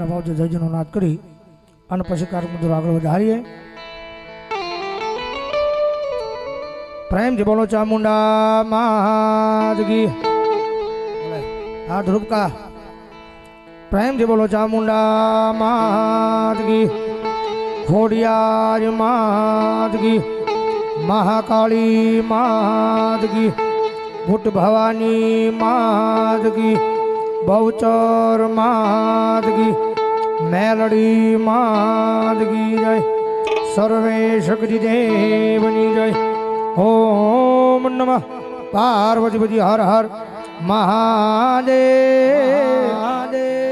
ભાવથી જયજીનો નાદ કરી અને પછી કાર્યક્રમ તરફ આગળ વધારીએ પ્રેમથી બોલો ચામુંડા માદગી હા ધ્રુવકા પ્રેમથી બોલો ચામુંડા માદગી ખોડિયાર માદગી મહાકાળી માદગી ભૂટ ભવાની માદગી બહુચર માદગી મેલડી માદગી જય. સર્વે શક્તિ દેવની જય. ઓમ નમઃ. પાર્વતીપતિ હર હર મહાદેવ.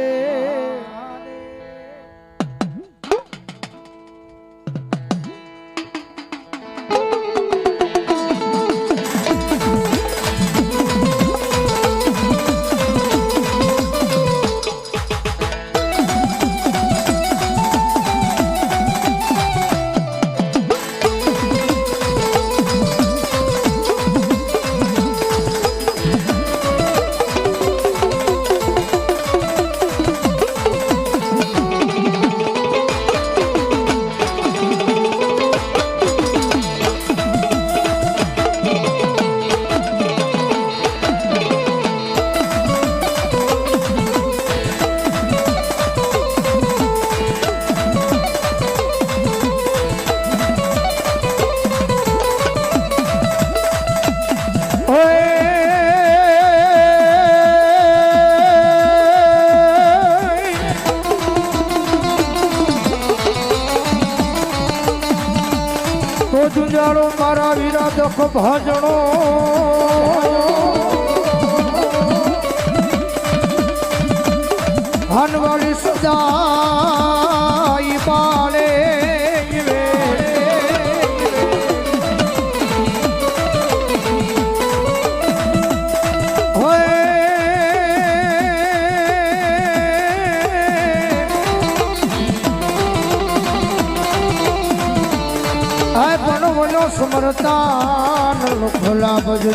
જુંજાળો મારા વીરા દખ ભાજણો હનવાળી સદાઈ સમરતાન ખોલા બજુ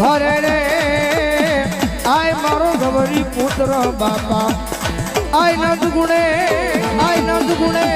હરે રે, આય મારો ગવરી પુત્ર બાપા. આય નદ ગુણે આય નદ ગુણે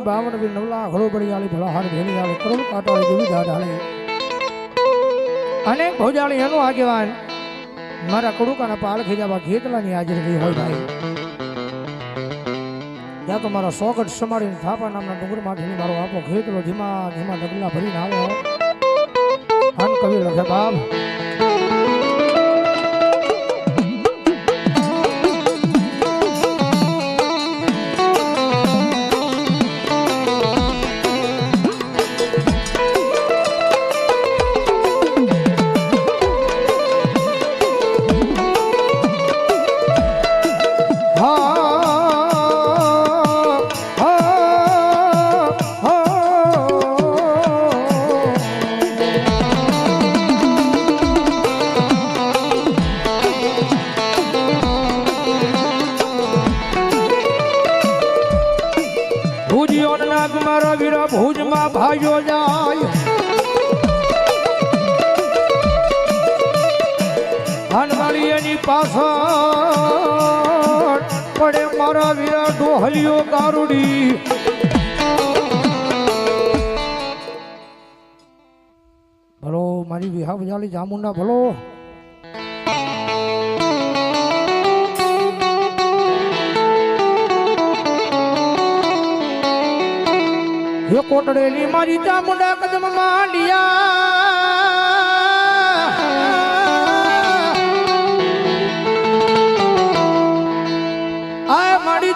જોગણી બાવન વી નવલા ઘડો બળી આલી ભલા હાર ભેલી આલી કરોડ કાટાળી જેવી દાઢાળી અને ભોજાળી એનું આગેવાન મારા કડુકાના પાળ ખીજાવા ઘેતલાની હાજરી હોય ભાઈ. ત્યાં તો મારા સોગટ સમાડીને થાપા નામના ડુંગરમાંથી મારો આપો ઘેતલો ધીમા ધીમા ડગલા ભરીને આવ્યો. અન કવિ લખે બાપ પડે મારા વીરા ડોહલીઓ ગારુડી. ભલો, મારી વિહા બજાલી જામુંડા ભલો. કોટડેલી મારી ચામુંડા કદમ માંડિયા.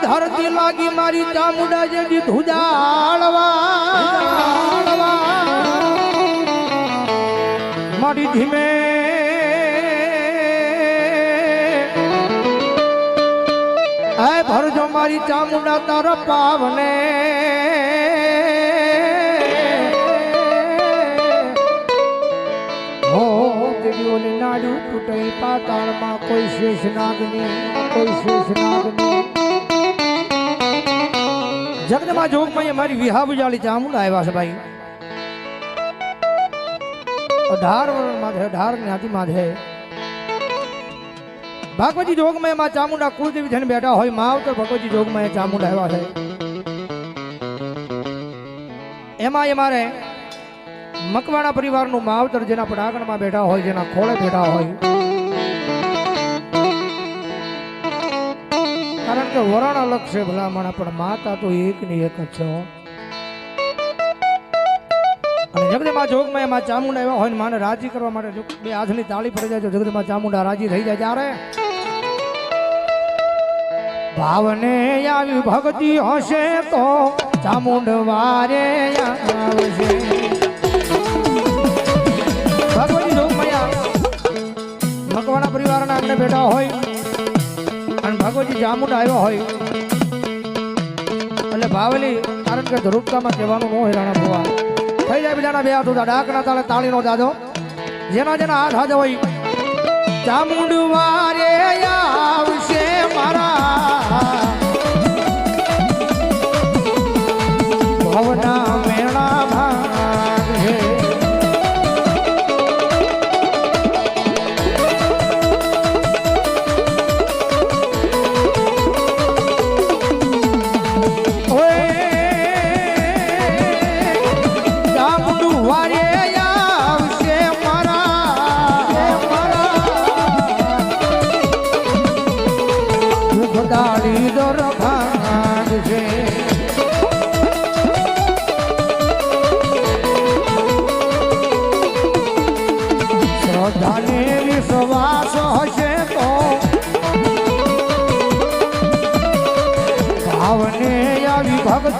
ધરતી લાગી મારી ચામુંડા જેવી ધુજાળવા. મારી ધીમે હે ભરજો મારી ચામુંડા તારા પાવને. દેવીઓને નાડું તૂટે પાતાળમાં કોઈ શેષ નાગની, કોઈ શેષ નાગની. જગદમાં જોગમાં મારી વિહા બુજાળી ચામુંડા આવ્યા છે ભાઈ. અઢાર વર્ષ માથે, અઢાર જ્ઞાતિ માથે. ભાગવતી જોગમાં માં ચામુંડા કુળદેવી થઈને બેઠા હોય માવતર ભગવતી જોગમાં ચામુંડા આવ્યા છે. એમાં એ મારે મકવાણા પરિવારનું માવતર જેના પડાગણમાં બેઠા હોય, જેના ખોળે બેઠા હોય. કે વરણ અલગ છે ભલામણ, પણ માતા તો એક ની એક જ છે અને જગદમાં જોગમાં એમાં ચામુંડા એવા હોય ને માને રાજી કરવા માટે બે હાથની તાળી પડી જાય તો ચામુંડા રાજી થઈ જાય ત્યારે. ભાવને આવી ભક્તિ હશે તો ચામુંડ વારે આવશે. ભગવાન જોગમયા મકવાણા પરિવારના આંગણે બેઠા હોય ભગવતી ચામુંડ આવ્યો હોય. એટલે ભાવલી કારણ કે ધ્રુપતામાં કહેવાનું ન હોય રાણા ભુવા. થઈ જાય બીજાના બે હાથ ઉધા ડાકના તાળે તાળીનો દાદો જેના જેના હાથ હાથ હોય. ચામુંડવા વારે આવશે મારા. ભવના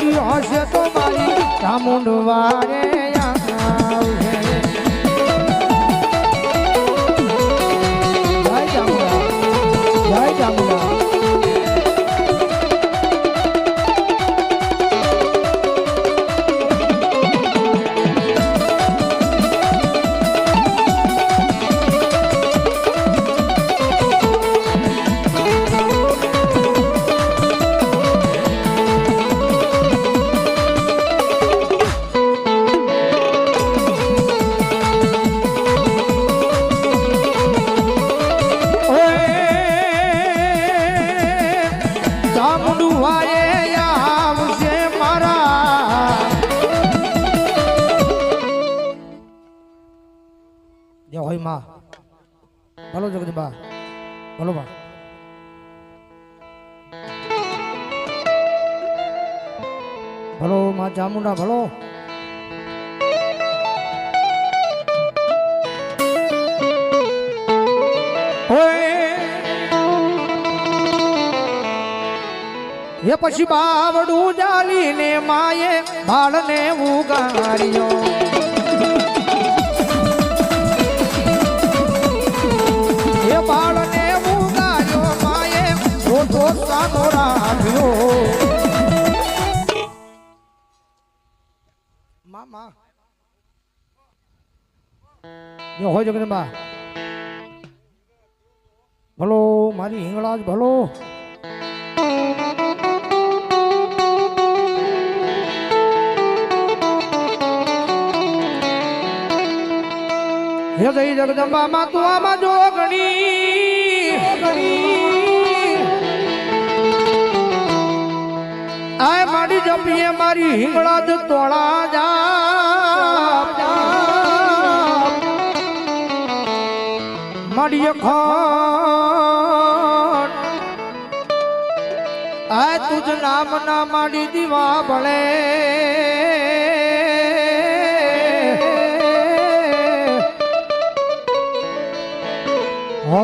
ભક્તિ હશે તો મારી ચામુંડવા વારે માં ચામુંડા ભલો એ પછી બાવડું જાલીને માએ બાળને ઉગાડ્યો. બાળને ઉગાડ્યો, માએ રોટો સાનો રાખ્યો મામા. જો હોય જગદંબા ભલો મારી હિંગળાજ ભલો. હે જય જગદંબા માં તું આમાં જોગણી આય મારી જપીએ મારી હિંગળા જ તોળા જા મારી ખાન આય તુજ નામ ના માડી દીવા ભળે. હો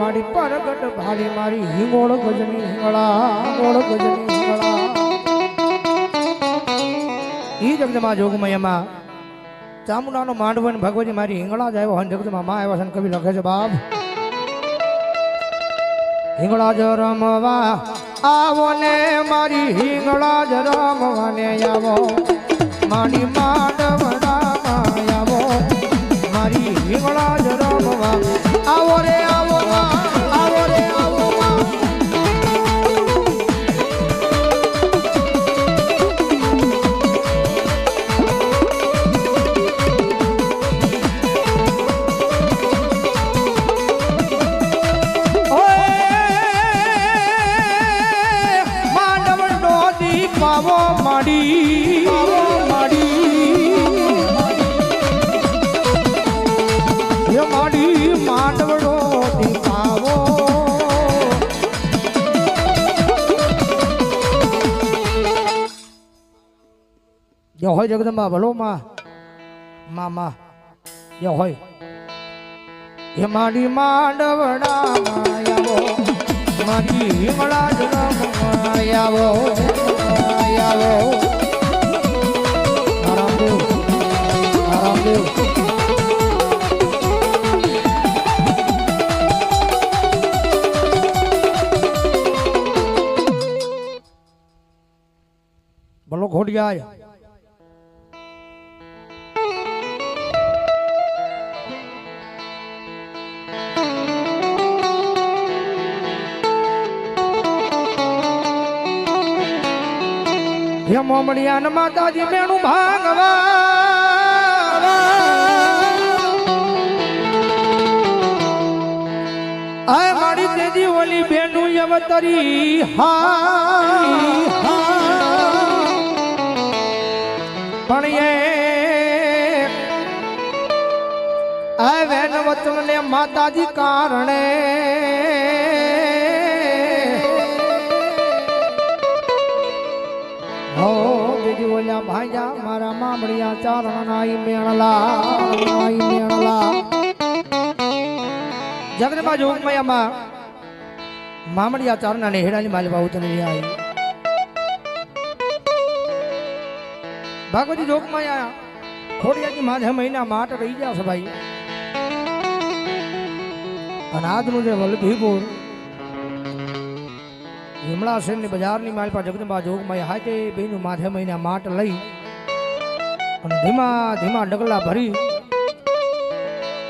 મારી પરગટ ભાળી મારી હિંગોળ ગજની હિંગળા, ગોળ ગજની હિંગળા. ઈ જગદમાં જોગમયમાં ચામુંડાનો માંડવો ને ભગવતી મારી હિંગળા જ આવ્યો હોય જગદમાં માં આવ્યા છે ને કવિ લખે છે, બાપ. હિંગળા જ રમવા આવો ને મારી હિંગળા જ રમવાને આવો. મારી માંડવડામાં દીપાવો માડી પાવો માડી એ માડી માંડવનો દીપાવો જો હોય જગદંબા, ભલો માં હોય. હે માડી માંડવડા માયાવો મારી હિમળા જન્મ આરામદેવ બોલો ખોડિયા હે મોમડિયાન માતાજી મેણું ભાંગવા. આય મારી તેજી ઓલી બેનું યવતરી હા. પણ એ આ વેન વચન માતાજી કારણે હો દીદી ઓલા ભાઈજા મારા મામડિયા ચારણ નાઈ મેળલા નાઈ મેળલા જગદંબા જોગમયામાં મામડિયા ચારના ને હેડાની માલવા ઉતરી આવી. ભાગવતી જોગમાયા ખોડિયાની માધે મહિના માટ રહી ગયા છે ભાઈ. અને આજનું જે વલ્લભીપુર હિમળા શેરની બજારની માલ પર જગદંબા હાય હાથે બેનું માથે મહિના માટ લઈ અને ધીમા ધીમા ડગલા ભરી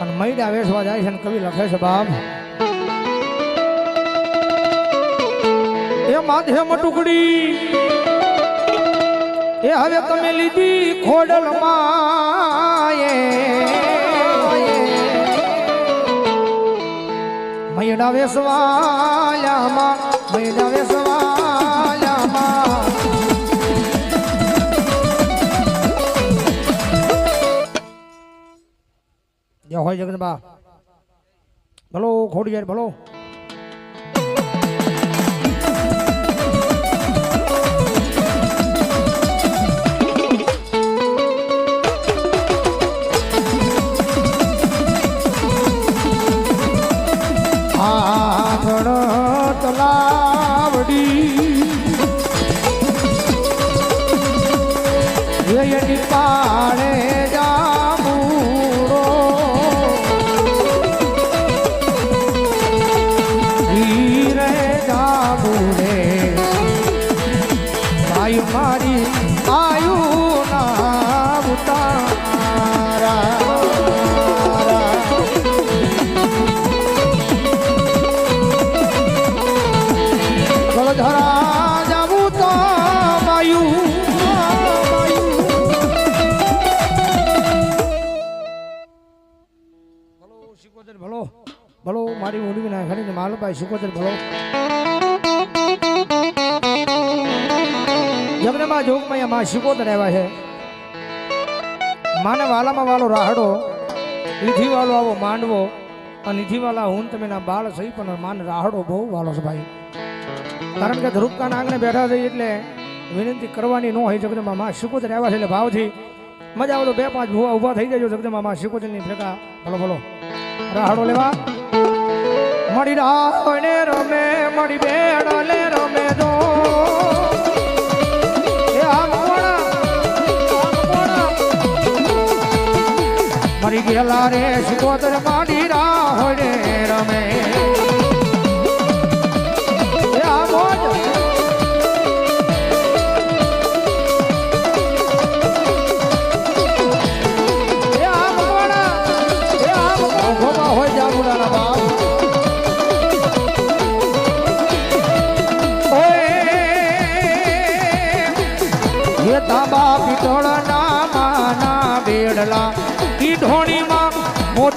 અને મૈડા વેસવા જાય છે અને કવિ લખે છે બાપ એ માધ્યમ ટુકડી, એ હવે તમે લીધી ખોડલ મૈડા વેસવાયામાં જય હોય જગદંબા ભલો ખોડી જાય ભલો ભલો શિકોતર ભલો. ભલો, મારી ઊંડી ના ખરીને માલભાઈ શિકોતર ભલો. જગનમાં જોગમાં માં શિકોતર આવ્યા છે. માને વાલામાં વાલો રાહડો લીધી આવો માંડવો અને લીધી હું તમે ના બાળ સહી પણ માન રાહડો બહુ વાલો છે ભાઈ. કારણ કે ધ્રુપકાના આંગણે બેઠા થઈ એટલે વિનંતી કરવાની ન હોય જગદમાં માં. શિકોતર આવ્યા છે એટલે ભાવથી. મજા આવતો બે પાંચ ભૂવા ઊભા થઈ જજો જગદમાં માં શિકોતરની ભેગા. ભલો ભલો. રાહડો લેવા. મળી રાહ ને રમે, મળી બેડો લે રમે દો મરી ગયેલા રે સિકોતર માડી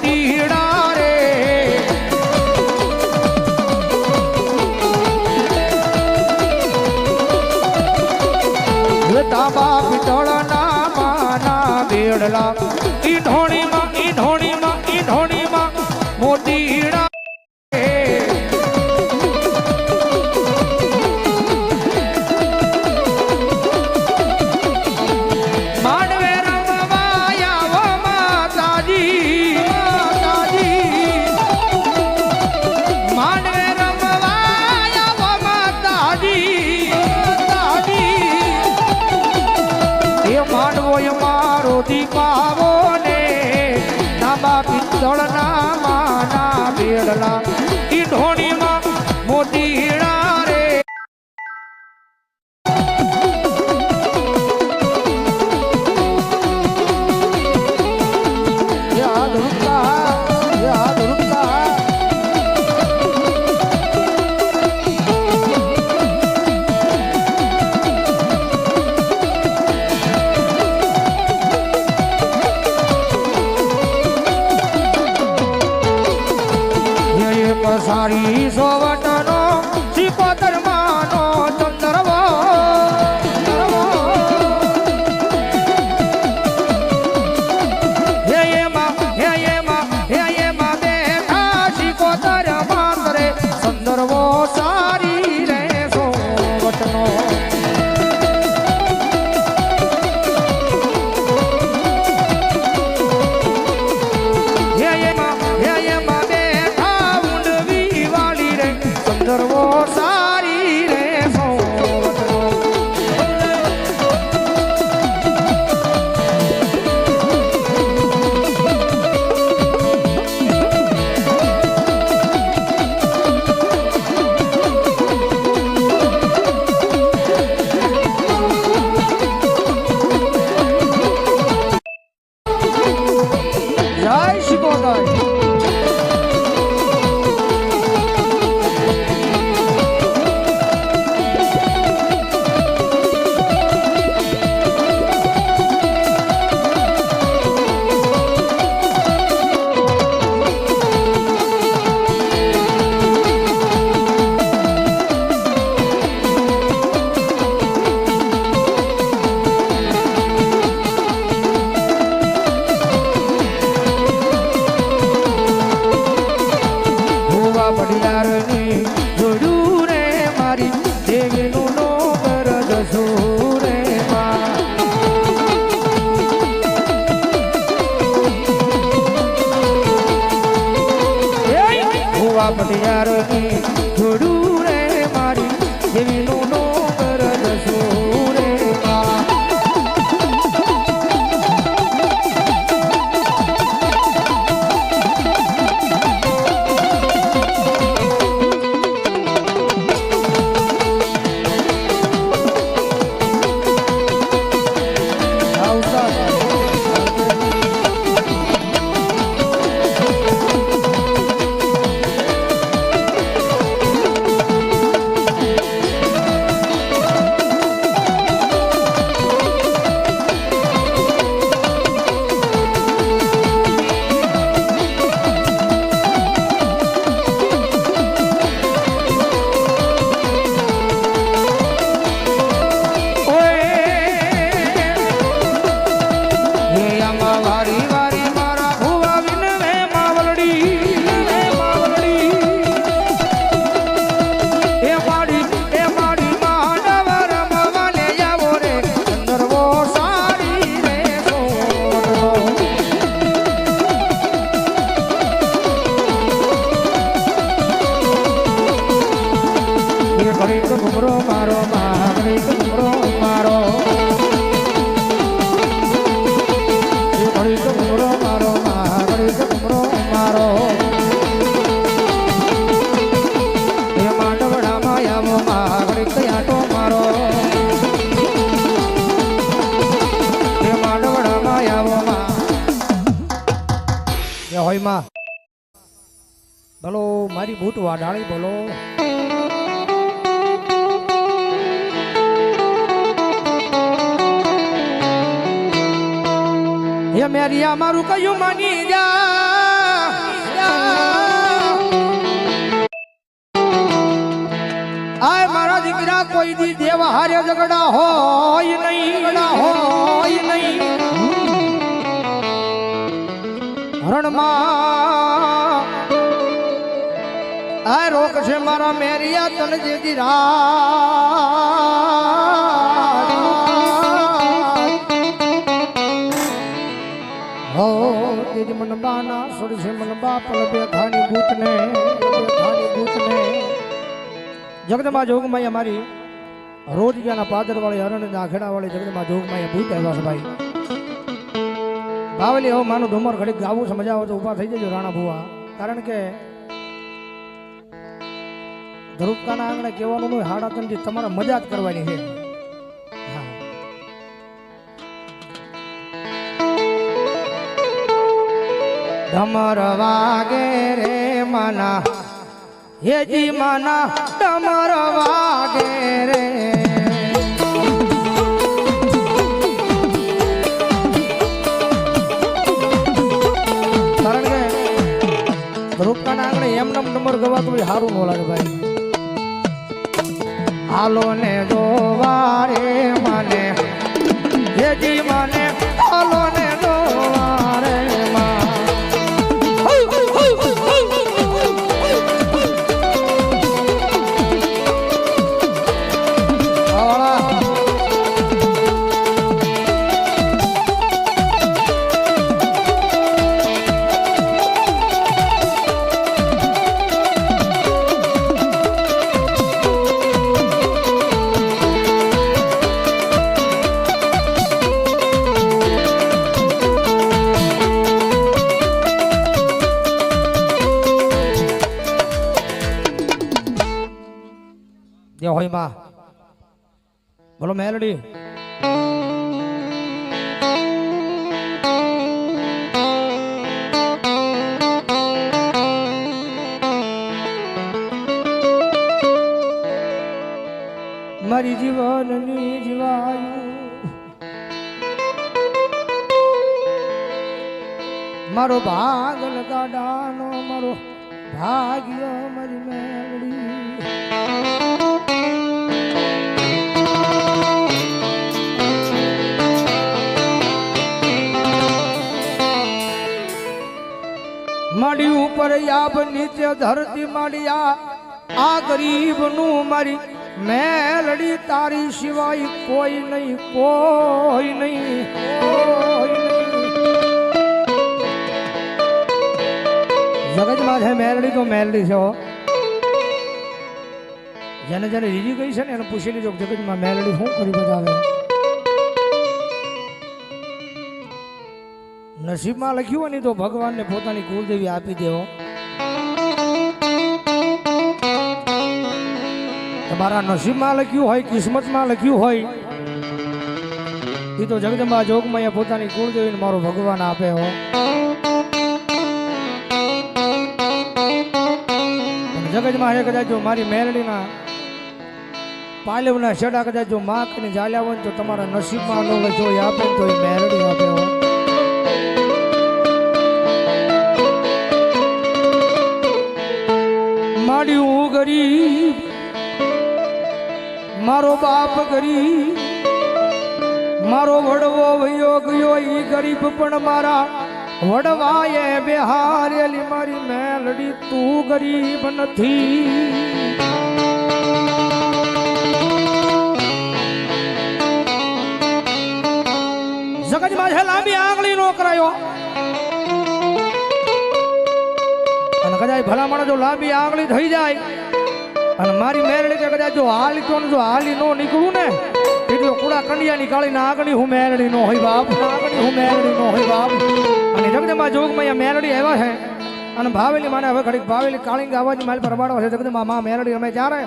തീടാ la વાડાળી બોલો. હે મેરિયા, મારું કયું માની જા. આય મારા દીકરા, કોઈ દી દેવ હારે ઝઘડા હોય નહીં, ઝઘડા હોય નહીં. હરણમાં આ રોક છે મારા મેરિયા તન જેથી રાત હો તેજ મન બાના સોરી છે મન બાપ લબે ખાની ભૂતને લબે ખાની ભૂતને જગદમાં જોગમાઈ અમારી રોજ ગયાના પાદર વાળી હરણ ના ખેડા વાળી જગદમાં જોગમાઈ ભૂત આવ્યા છે ભાઈ બાવલી હવે માનું ડુમર ઘડીક ગાવું છે મજા આવે તો ઊભા થઈ જજો રાણા ભુવા કારણ કે ધરુપકાના આંગણે કહેવાનું નહીં હાડા ત્રણથી તમારે મજા જ કરવાની છે. ડમર વાગે રે મના, હેજી મના, ડમર વાગે રે. ધ્રુપકાના આંગણે એમ નમ નંબર ગવાતું સારું ન લાગે ભાઈ. હાલો ને જોવા મને. માને હેજી માને હોય બોલો મેલડી મારી જીવનની જીવાયું મારો ભાગ લગાડાનો મારો ભાગ્ય માડી ઉપર યાબ નીચે ધરતી મળ્યા. આ ગરીબનું મારી મેલડી, તારી સિવાય કોઈ નહીં કોઈ નહીં જગતમાં છે મેલડી તો મેલડી છે જેને જેને રીજી ગઈ છે ને એને પૂછી લીધો જગતમાં મેલડી શું કરી બતાવે. નસીબમાં લખ્યું હોય ને તો ભગવાનને પોતાની કુળદેવી આપી દેવો. તમારા નસીબમાં લખ્યું હોય, કિસ્મતમાં લખ્યું હોય એ તો જગદંબા જોગમાં પોતાની કુળદેવીને મારો ભગવાન આપે હો. જગજમાં હે કદાચ જો મારી મેરડીના પાલવના શેડા કદાચ જો માં કરીને ચાલ્યા હોય તો તમારા નસીબમાં નો હોય આપે તો એ મેરડી આપે હો. માડ્યું ગરીબ, મારો બાપ ગરીબ, મારો વડવો વયો ગયો ઈ ગરીબ, પણ મારા વડવાએ બેહારેલી મારી મેલડી, તું ગરીબ નથી. જગતમાં છે લાંબી આંગળી નો કરાયો કદાચ ભલામણ જો લાંબી આંગળી થઈ જાય અને મારી મેરડી કે કદાચ જો હાલી તો જો હાલી નો નીકળું ને એટલો કુડા કંડિયાની કાળી ના આગળ હું મેરડી નો હોય બાપ, આગળ હું મેરડી નો હોય બાપ. અને જગદંબા જોગમાં અહીંયા મેરડી આવ્યા છે અને ભાવેલી માને હવે ઘડીક ભાવેલી કાળીંગ આવાજ માલ પર રમાડવા છે. જગદંબા, મા મેરડી અમે ત્યારે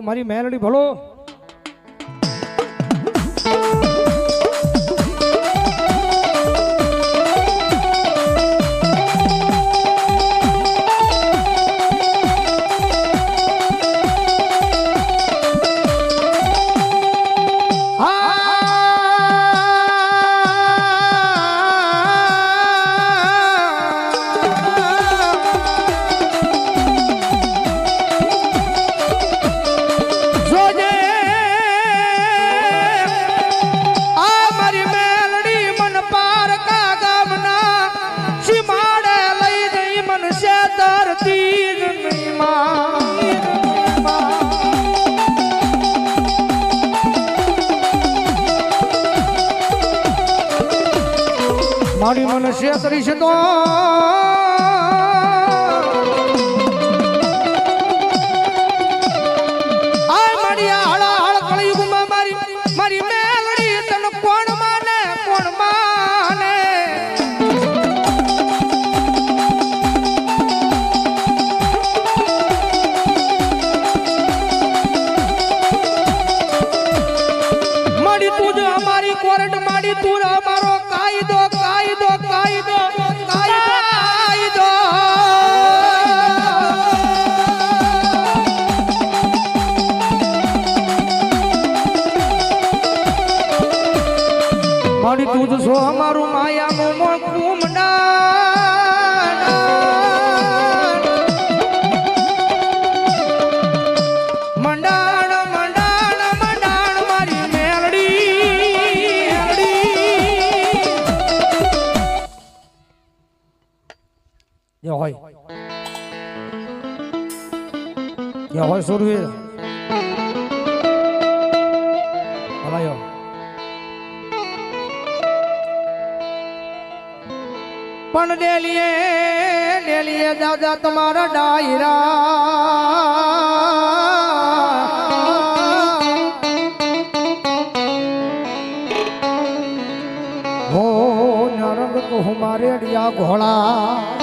મારી મેલડી ભલો. મારી મને શેતરી છે તો જે હોય સુરવીર ભલાયો પણ ડેલીએ ડેલીએ દાદા તમારા ડાયરા. હો નરંગ કહું મારે અડિયા ઘોડા